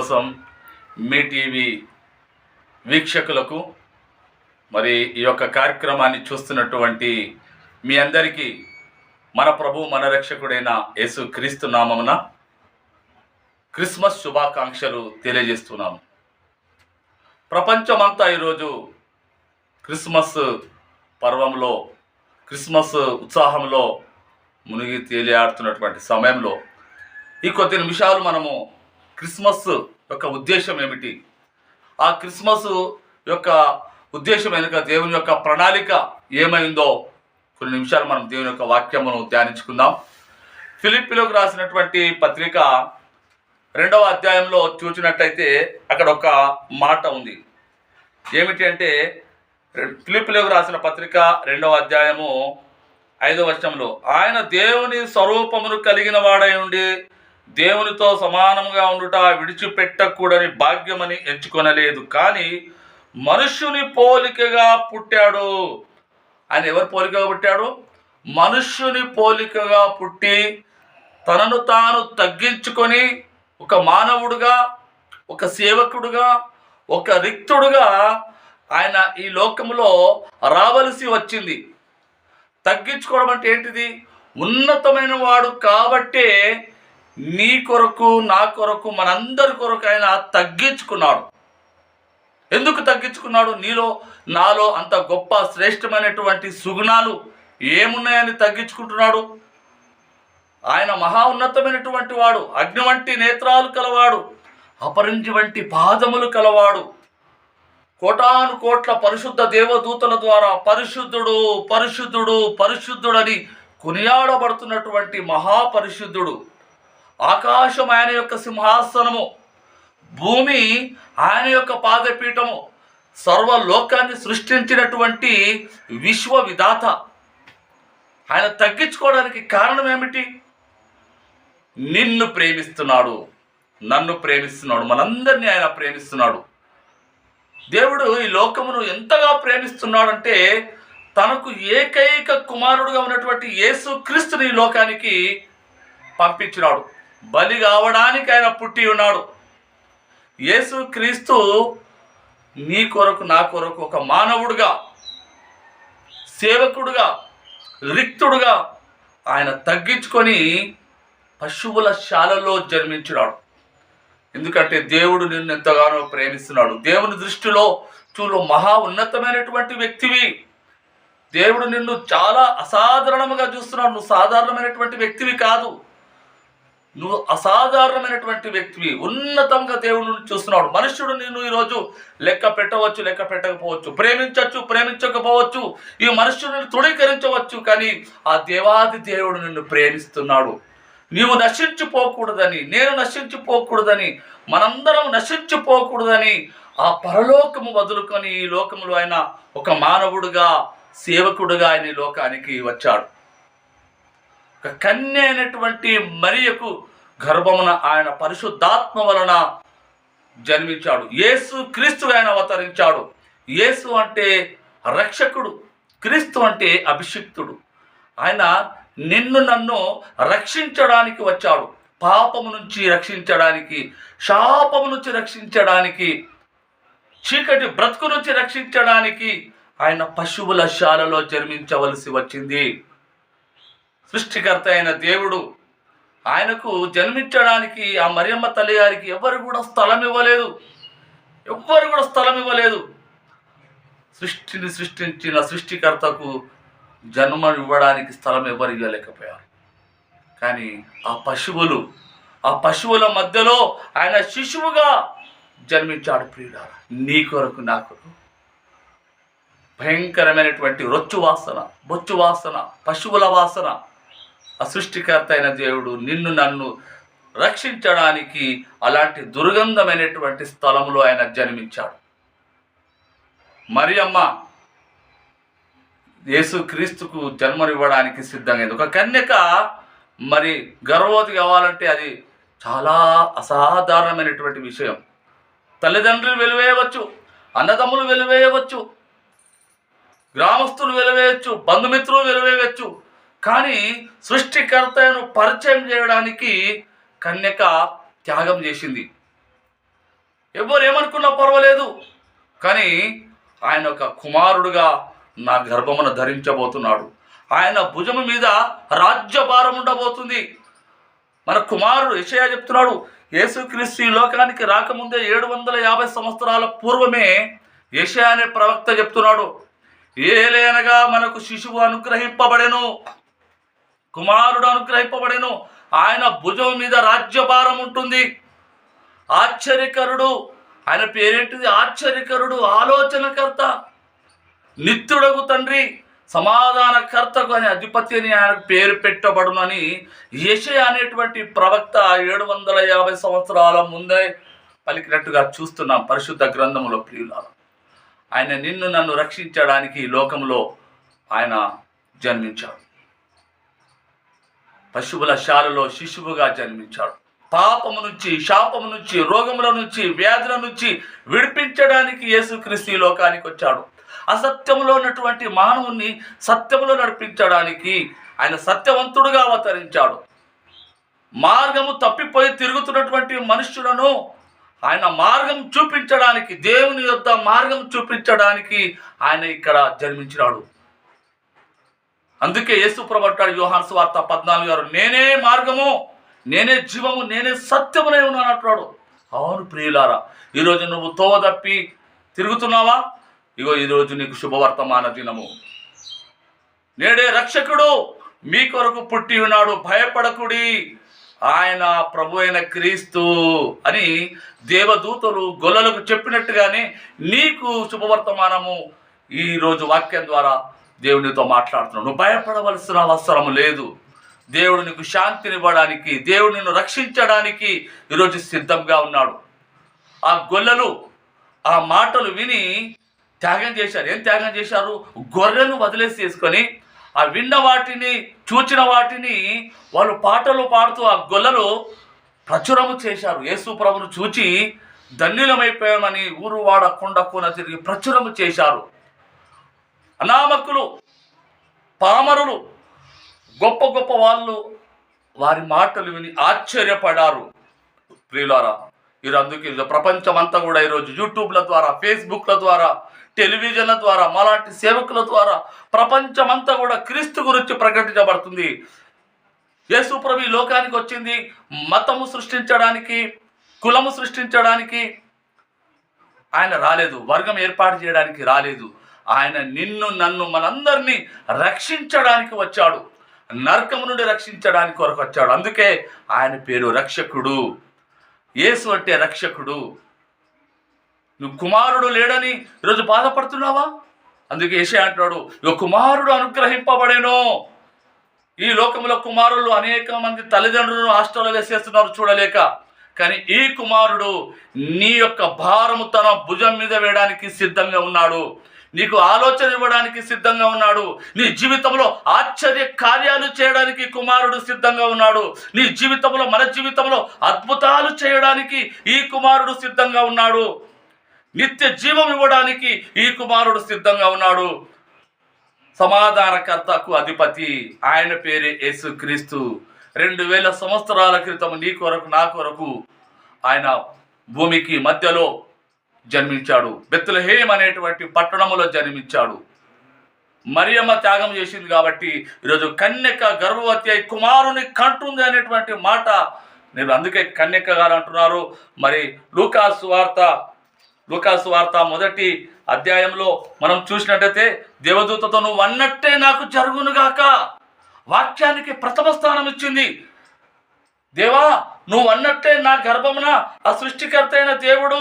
కోసం మీ టీవీ వీక్షకులకు మరి ఈ యొక్క కార్యక్రమాన్ని చూస్తున్నటువంటి మీ అందరికీ మన ప్రభు మన రక్షకుడైన యేసు క్రీస్తు నామమున క్రిస్మస్ శుభాకాంక్షలు తెలియజేస్తున్నాము. ప్రపంచమంతా ఈరోజు క్రిస్మస్ పర్వంలో క్రిస్మస్ ఉత్సాహంలో మునిగి తేలియాడుతున్నటువంటి సమయంలో ఈ కొద్ది నిమిషాలు మనము క్రిస్మస్ యొక్క ఉద్దేశం ఏమిటి? ఆ క్రిస్మస్ యొక్క ఉద్దేశం వెనుక దేవుని యొక్క ప్రణాళిక ఏమైందో కొన్ని నిమిషాలు మనం దేవుని యొక్క వాక్యమును ధ్యానించుకుందాం. ఫిలిప్పిలోకి రాసినటువంటి పత్రిక రెండవ అధ్యాయంలో చూచినట్టయితే అక్కడ ఒక మాట ఉంది. ఏమిటి అంటే ఫిలిపిలోకి రాసిన పత్రిక రెండవ అధ్యాయము ఐదవ వచనంలో ఆయన దేవుని స్వరూపమును కలిగిన వాడై ఉండి దేవునితో సమానముగా ఉండుట విడిచిపెట్టకూడని భాగ్యమని ఎంచుకొనలేదు. కానీ మనుష్యుని పోలికగా పుట్టాడు. ఆయన ఎవరు పోలికగా పుట్టాడు? మనుష్యుని పోలికగా పుట్టి తనను తాను తగ్గించుకొని ఒక మానవుడుగా ఒక సేవకుడుగా ఒక రిక్తుడుగా ఆయన ఈ లోకంలో రావలసి వచ్చింది. తగ్గించుకోవడం అంటే ఏంటిది? ఉన్నతమైన వాడు కాబట్టే నీ కొరకు నా కొరకు మనందరి కొరకు ఆయన తగ్గించుకున్నాడు. ఎందుకు తగ్గించుకున్నాడు? నీలో నాలో అంత గొప్ప శ్రేష్టమైనటువంటి సుగుణాలు ఏమున్నాయని తగ్గించుకుంటున్నాడు? ఆయన మహా ఉన్నతమైనటువంటి వాడు అగ్ని వంటి నేత్రాలు కలవాడు అపరించి వంటి పాదములు కలవాడు. కోటాను కోట్ల పరిశుద్ధ దేవదూతల ద్వారా పరిశుద్ధుడు పరిశుద్ధుడు పరిశుద్ధుడని కొనియాడబడుతున్నటువంటి మహాపరిశుద్ధుడు. ఆకాశం ఆయన యొక్క సింహాసనము భూమి ఆయన యొక్క పాదపీఠము సర్వలోకాన్ని సృష్టించినటువంటి విశ్వ విధాత ఆయన తగ్గించుకోవడానికి కారణం ఏమిటి? నిన్ను ప్రేమిస్తున్నాడు నన్ను ప్రేమిస్తున్నాడు మనందరినీ ఆయన ప్రేమిస్తున్నాడు. దేవుడు ఈ లోకమును ఎంతగా ప్రేమిస్తున్నాడంటే తనకు ఏకైక కుమారుడుగా ఉన్నటువంటి యేసు క్రీస్తుని ఈ లోకానికి పంపించినాడు. బలి కావడానికి ఆయన పుట్టి ఉన్నాడు. యేసు క్రీస్తు నీ కొరకు నా కొరకు ఒక మానవుడుగా సేవకుడుగా రిక్తుడుగా ఆయన తగ్గించుకొని పశువుల శాలలో జన్మించినాడు. ఎందుకంటే దేవుడు నిన్ను ఎంతగానో ప్రేమిస్తున్నాడు. దేవుని దృష్టిలో చూడు మహా ఉన్నతమైనటువంటి వ్యక్తివి. దేవుడు నిన్ను చాలా అసాధారణముగా చూస్తున్నాడు. నువ్వు సాధారణమైనటువంటి వ్యక్తివి కాదు. నువ్వు అసాధారణమైనటువంటి వ్యక్తివి ఉన్నతంగా దేవుడు చూస్తున్నాడు. మనుష్యుడు నిన్ను ఈరోజు లెక్క పెట్టవచ్చు లెక్క పెట్టకపోవచ్చు. ప్రేమించవచ్చు ప్రేమించకపోవచ్చు. ఈ మనుష్యుడిని తృణీకరించవచ్చు కానీ ఆ దేవాది దేవుడు నిన్ను ప్రేమిస్తున్నాడు. నీవు నశించిపోకూడదని నేను నశించిపోకూడదని మనందరం నశించిపోకూడదని ఆ పరలోకము వదులుకొని ఈ లోకములో ఆయన ఒక మానవుడుగా సేవకుడుగా ఆయన ఈ లోకానికి వచ్చాడు. ఒక కన్య అయినటువంటి మరియకు గర్భమున ఆయన పరిశుద్ధాత్మ వలన జన్మించాడు. యేసు క్రీస్తు ఆయన అవతరించాడు. యేసు అంటే రక్షకుడు క్రీస్తు అంటే అభిషిక్తుడు. ఆయన నిన్ను నన్ను రక్షించడానికి వచ్చాడు. పాపము నుంచి రక్షించడానికి శాపము నుంచి రక్షించడానికి చీకటి బ్రతుకు నుంచి రక్షించడానికి ఆయన పశువుల శాలలో జన్మించవలసి వచ్చింది. సృష్టికర్త అయిన దేవుడు ఆయనకు జన్మించడానికి ఆ మరియమ్మ తల్లి గారికి ఎవరు కూడా స్థలం ఇవ్వలేదు. ఎవ్వరు కూడా స్థలం ఇవ్వలేదు. సృష్టిని సృష్టించిన సృష్టికర్తకు జన్మ ఇవ్వడానికి స్థలం ఎవరు ఇవ్వలేకపోయారు. కానీ ఆ పశువులు ఆ పశువుల మధ్యలో ఆయన శిశువుగా జన్మించాడు ప్రియుడ నీ కొరకు నా కొరకు. భయంకరమైనటువంటి రొచ్చు వాసన బొచ్చు వాసన పశువుల వాసన. సృష్టికర్త అయిన దేవుడు నిన్ను నన్ను రక్షించడానికి అలాంటి దుర్గంధమైనటువంటి స్థలంలో ఆయన జన్మించాడు. మరియమ్మ యేసు క్రీస్తుకు జన్మనివ్వడానికి సిద్ధమైంది ఒక కన్యక మరి గర్భవతి కావాలంటే అది చాలా అసాధారణమైనటువంటి విషయం. తల్లిదండ్రులు వెలివేయవచ్చు అన్నదమ్ములు వెలివేయవచ్చు గ్రామస్తులు వెలువేయచ్చు బంధుమిత్రులు వెలువేయవచ్చు కానీ సృష్టికర్తను పరిచయం చేయడానికి కన్యక త్యాగం చేసింది. ఎవరు ఏమనుకున్నా పర్వాలేదు కానీ ఆయన ఒక కుమారుడుగా నా గర్భమున ధరించబోతున్నాడు. ఆయన భుజము మీద రాజ్యభారం ఉండబోతుంది. మన కుమారుడు యెషయా చెప్తున్నాడు యేసుక్రీస్తు ఈ లోకానికి రాకముందే ఏడు వందల యాభై సంవత్సరాల పూర్వమే యషయా అనే ప్రవక్త చెప్తున్నాడు ఏలేనగా మనకు శిశువు అనుగ్రహింపబడెను కుమారుడు అనుగ్రహింపబడెను. ఆయన భుజం మీద రాజ్యభారం ఉంటుంది. ఆశ్చర్యకరుడు ఆయన పేరేంటిది? ఆశ్చర్యకరుడు ఆలోచనకర్త నిత్యుడకు తండ్రి సమాధానకర్తకు అనే అధిపతి అని ఆయనకు పేరు పెట్టబడునని యశ అనేటువంటి ప్రవక్త ఏడు వందల యాభై సంవత్సరాల ముందే పలికినట్టుగా చూస్తున్నాం పరిశుద్ధ గ్రంథంలో ప్రియుల ఆయన నిన్ను నన్ను రక్షించడానికి ఈ లోకంలో ఆయన జన్మించాడు. పశువుల శాలలో శిశువుగా జన్మించాడు. పాపము నుంచి శాపము నుంచి రోగముల నుంచి వ్యాధుల నుంచి విడిపించడానికి యేసుక్రీస్తు ఈ లోకానికి వచ్చాడు. అసత్యంలో ఉన్నటువంటి మానవుణ్ణి సత్యములో నడిపించడానికి ఆయన సత్యవంతుడుగా అవతరించాడు. మార్గము తప్పిపోయి తిరుగుతున్నటువంటి మనుషులను ఆయన మార్గం చూపించడానికి దేవుని యొక్క మార్గం చూపించడానికి ఆయన ఇక్కడ జన్మించినాడు. అందుకే యేసు ప్రభు అంటాడు యోహాన్ సువార్త పద్నాలుగు గారు నేనే మార్గము నేనే జీవము నేనే సత్యమునే ఉన్నాను అంటున్నాడు. అవును ప్రియులారా ఈరోజు నువ్వు తోవ తప్పి తిరుగుతున్నావా? ఇగో ఈరోజు నీకు శుభవర్తమాన దినము. నేడే రక్షకుడు మీ కొరకు పుట్టి ఉన్నాడు భయపడకుడి. ఆయన ప్రభు అయిన క్రీస్తు అని దేవదూతలు గొల్లలకు చెప్పినట్టుగానే నీకు శుభవర్తమానము. ఈరోజు వాక్యం ద్వారా దేవునితో మాట్లాడుతున్నాడు నువ్వు భయపడవలసిన అవసరం లేదు. దేవుడు నీకు శాంతినివ్వడానికి దేవుడు నిన్ను రక్షించడానికి ఈరోజు సిద్ధంగా ఉన్నాడు. ఆ గొల్లలు ఆ మాటలు విని త్యాగం చేశారు. ఏం త్యాగం చేశారు? గొర్రెను వదిలేసి తీసుకొని ఆ విన్న వాటిని చూచిన వాటిని వాళ్ళు పాటలు పాడుతూ ఆ గొల్లలు ప్రచురము చేశారు. యేసు ప్రభును చూచి ధన్యులమైపోయామని ఊరు వాడకుండా కొండ కూన తిరిగి ప్రచురము చేశారు. అనామకులు పామరులు గొప్ప గొప్ప వాళ్ళు వారి మాటలు విని ఆశ్చర్యపడారు. ప్రియులారా ఇది అందుకే ప్రపంచం ప్రపంచమంతా కూడా ఈరోజు యూట్యూబ్ల ద్వారా ఫేస్బుక్ల ద్వారా టెలివిజన్ల ద్వారా మలాంటి సేవకుల ద్వారా ప్రపంచమంతా కూడా క్రీస్తు గురించి ప్రకటించబడుతుంది. యేసు ఈ లోకానికి వచ్చింది మతము సృష్టించడానికి కులము సృష్టించడానికి. ఆయన రాలేదు వర్గం ఏర్పాటు చేయడానికి రాలేదు. ఆయన నిన్ను నన్ను మనందరినీ రక్షించడానికి వచ్చాడు. నరకము నుండి రక్షించడానికి కొరకు వచ్చాడు. అందుకే ఆయన పేరు రక్షకుడు. యేసు అంటే రక్షకుడు. నువ్వు కుమారుడు లేడని ఈరోజు బాధపడుతున్నావా? అందుకే ఏషే అంటున్నాడు ఇక కుమారుడు అనుగ్రహింపబడేను. ఈ లోకంలో కుమారులు అనేక మంది తల్లిదండ్రులను హాస్టల్లో వేసేస్తున్నారు చూడలేక. కానీ ఈ కుమారుడు నీ యొక్క భారము తన భుజం మీద వేయడానికి సిద్ధంగా ఉన్నాడు. నీకు ఆలోచన ఇవ్వడానికి సిద్ధంగా ఉన్నాడు. నీ జీవితంలో ఆశ్చర్య కార్యాలు చేయడానికి కుమారుడు సిద్ధంగా ఉన్నాడు. నీ జీవితంలో మన జీవితంలో అద్భుతాలు చేయడానికి ఈ కుమారుడు సిద్ధంగా ఉన్నాడు. నిత్య జీవం ఇవ్వడానికి ఈ కుమారుడు సిద్ధంగా ఉన్నాడు. సమాధానకర్తకు అధిపతి ఆయన పేరే యేసుక్రీస్తు. రెండు వేల సంవత్సరాల క్రితం నీ కొరకు నా కొరకు ఆయన భూమికి మధ్యలో జన్మించాడు. బెత్తులహేం అనేటువంటి పట్టణములో జన్మించాడు. మరియమ్మ త్యాగం చేసింది కాబట్టి ఈరోజు కన్యక గర్భవతి అయి కుమారుని కంటుంది అనేటువంటి మాట నేను అందుకే కన్యక గారు అంటున్నారు. మరి లూకాసు వార్త లూకాసు వార్త మొదటి అధ్యాయంలో మనం చూసినట్టయితే దేవదూతతో నువ్వు అన్నట్టే నాకు జరుగునుగాక వాక్యానికి ప్రథమ స్థానం ఇచ్చింది. దేవా నువ్వు అన్నట్టే నా గర్భమున ఆ సృష్టికర్త అయిన దేవుడు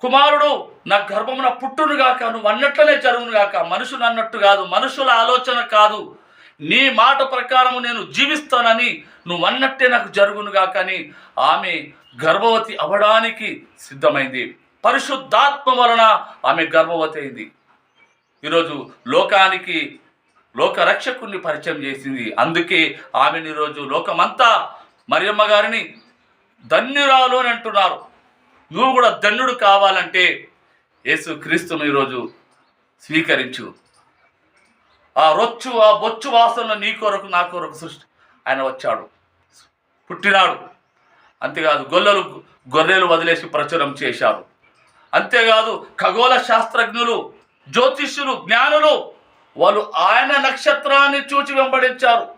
కుమారుడు నా గర్భమున పుట్టునుగాక నువ్వు అన్నట్లనే జరుగునుగాక మనుషులు అన్నట్టు కాదు మనుషుల ఆలోచన కాదు. నీ మాట ప్రకారము నేను జీవిస్తానని నువ్వు అన్నట్టే నాకు జరుగునుగాక అని ఆమె గర్భవతి అవ్వడానికి సిద్ధమైంది. పరిశుద్ధాత్మ వలన ఆమె గర్భవతి అయింది. ఈరోజు లోకానికి లోక రక్షకుడిని పరిచయం చేసింది. అందుకే ఆమెను ఈరోజు లోకమంతా మరియమ్మ గారిని ధన్యురాలు అని అంటున్నారు. నువ్వు కూడా ధన్యుడు కావాలంటే యేసు క్రీస్తును ఈరోజు స్వీకరించు. ఆ రొచ్చు ఆ బొచ్చు వాసన నీ కొరకు నా కొరకు సృష్టి. ఆయన వచ్చాడు. పుట్టినాడు. అంతేకాదు గొల్లలు గొర్రెలు వదిలేసి ప్రచురం చేశారు. అంతేకాదు ఖగోళ శాస్త్రజ్ఞులు జ్యోతిష్యులు జ్ఞానులు వాళ్ళు ఆయన నక్షత్రాన్ని చూచి వెంబడించారు.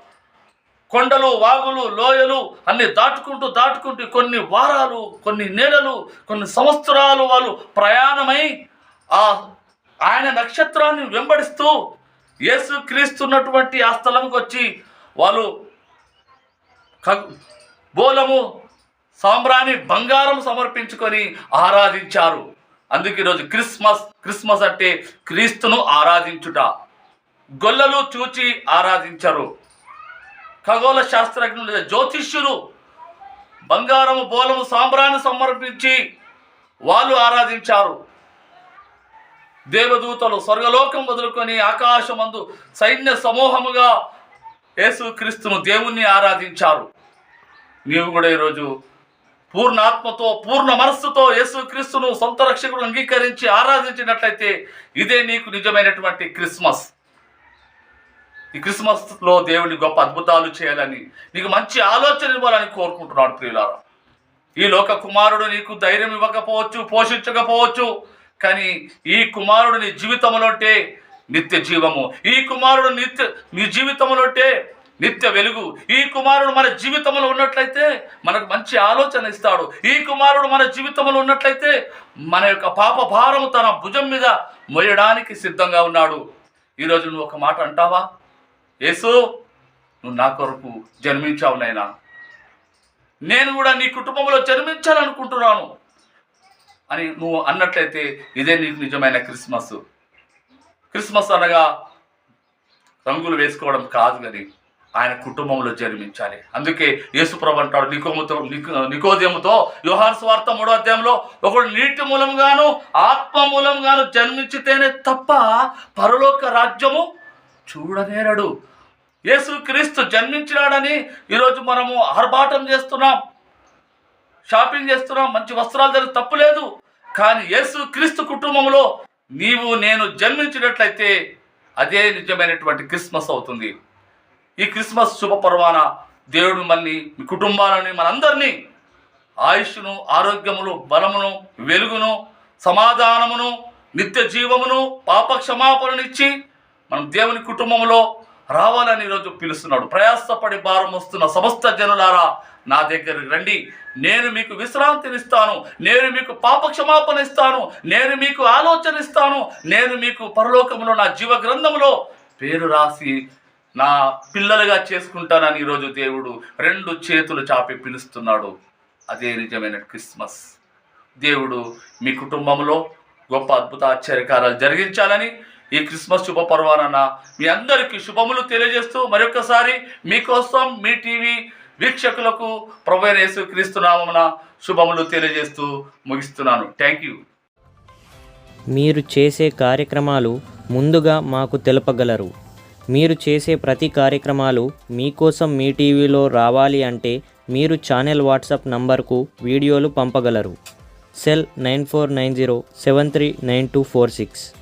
కొండలు వాగులు లోయలు అన్ని దాటుకుంటూ దాటుకుంటూ కొన్ని వారాలు కొన్ని నెలలు కొన్ని సంవత్సరాలు వాళ్ళు ప్రయాణమై ఆ ఆయన నక్షత్రాన్ని వెంబడిస్తూ యేసు క్రీస్తున్నటువంటి ఆ స్థలంకి వచ్చి వాళ్ళు బోలము సాంబ్రాణి బంగారం సమర్పించుకొని ఆరాధించారు. అందుకే ఈరోజు క్రిస్మస్ క్రిస్మస్ అంటే క్రీస్తును ఆరాధించుట. గొల్లలు చూచి ఆరాధించరు. ఖగోళ శాస్త్రజ్ఞులు జ్యోతిష్యులు బంగారము బోలము సాంబ్రాన్ని సమర్పించి వాళ్ళు ఆరాధించారు. దేవదూతలు స్వర్గలోకం వదులుకొని ఆకాశమందు సైన్య సమూహముగా యేసుక్రీస్తును దేవుణ్ణి ఆరాధించారు. నీవు కూడా ఈరోజు పూర్ణాత్మతో పూర్ణ మనస్సుతో యేసుక్రీస్తును సొంత రక్షకుడు అంగీకరించి ఆరాధించినట్లయితే ఇదే నీకు నిజమైనటువంటి క్రిస్మస్. ఈ క్రిస్మస్లో దేవుని గొప్ప అద్భుతాలు చేయాలని నీకు మంచి ఆలోచన ఇవ్వాలని కోరుకుంటున్నాడు ప్రియులారా. ఈ లోక కుమారుడు నీకు ధైర్యం ఇవ్వకపోవచ్చు పోషించకపోవచ్చు కానీ ఈ కుమారుడు నీ జీవితంలో నిత్య జీవము. ఈ కుమారుడు నిత్య నీ జీవితంలో నిత్య వెలుగు. ఈ కుమారుడు మన జీవితంలో ఉన్నట్లయితే మనకు మంచి ఆలోచన ఇస్తాడు. ఈ కుమారుడు మన జీవితంలో ఉన్నట్లయితే మన యొక్క పాప భారము తన భుజం మీద మోయడానికి సిద్ధంగా ఉన్నాడు. ఈరోజు నువ్వు ఒక మాట అంటావా? యేసు నువ్వు నా కొరకు జన్మించావు నాయనా. నేను కూడా నీ కుటుంబంలో జన్మించాలనుకుంటున్నాను అని నువ్వు అన్నట్లయితే ఇదే నీకు నిజమైన క్రిస్మస్. క్రిస్మస్ అనగా రంగులు వేసుకోవడం కాదు కానీ ఆయన కుటుంబంలో జన్మించాలి. అందుకే యేసుప్రభు అంటాడు నికోముతో నికో నికోదేముతో యోహాన్ స్వార్థ మూడో అధ్యాయంలో ఒకడు నీటి మూలంగాను ఆత్మ మూలంగాను జన్మించితేనే తప్ప పరలోక రాజ్యము చూడనేరడు. యేసు క్రీస్తు జన్మించినాడని ఈరోజు మనము ఆర్భాటం చేస్తున్నాం. షాపింగ్ చేస్తున్నాం. మంచి వస్త్రాలు ధర తప్పులేదు కానీ యేసు క్రీస్తు కుటుంబంలో నీవు నేను జన్మించినట్లయితే అదే నిజమైనటువంటి క్రిస్మస్ అవుతుంది. ఈ క్రిస్మస్ శుభ పర్వాన దేవుడు మళ్ళీ మీ కుటుంబాలని మనందరినీ ఆయుష్ను ఆరోగ్యమును బలమును వెలుగును సమాధానమును నిత్య జీవమును పాప క్షమాపణనిచ్చి మనం దేవుని కుటుంబంలో రావాలని ఈరోజు పిలుస్తున్నాడు. ప్రయాసపడి భారం వస్తున్న సమస్త జనులారా నా దగ్గరికి రండి. నేను మీకు విశ్రాంతినిస్తాను. నేను మీకు పాపక్షమాపణ ఇస్తాను. నేను మీకు ఆలోచన ఇస్తాను. నేను మీకు పరలోకంలో నా జీవ గ్రంథంలో పేరు రాసి నా పిల్లలుగా చేసుకుంటానని ఈరోజు దేవుడు రెండు చేతులు చాపి పిలుస్తున్నాడు. అదే నిజమైన క్రిస్మస్. దేవుడు మీ కుటుంబంలో గొప్ప అద్భుత ఆశ్చర్యకారాలు జరిగించాలని ఈ క్రిస్మస్ శుభపర్వాన మీ అందరికీ శుభములు తెలియజేస్తూ మరొకసారి మీకోసం మీ టీవీ వీక్షకులకు ప్రభు క్రీస్తునామమున శుభములు తెలియజేస్తూ ముగిస్తున్నాను. థ్యాంక్ యూ మీరు చేసే కార్యక్రమాలు ముందుగా మాకు తెలపగలరు. మీరు చేసే ప్రతి కార్యక్రమాలు మీకోసం మీ టీవీలో రావాలి అంటే మీరు ఛానల్ వాట్సాప్ నంబర్కు వీడియోలు పంపగలరు. Cell nine four nine zero seven three nine two four six.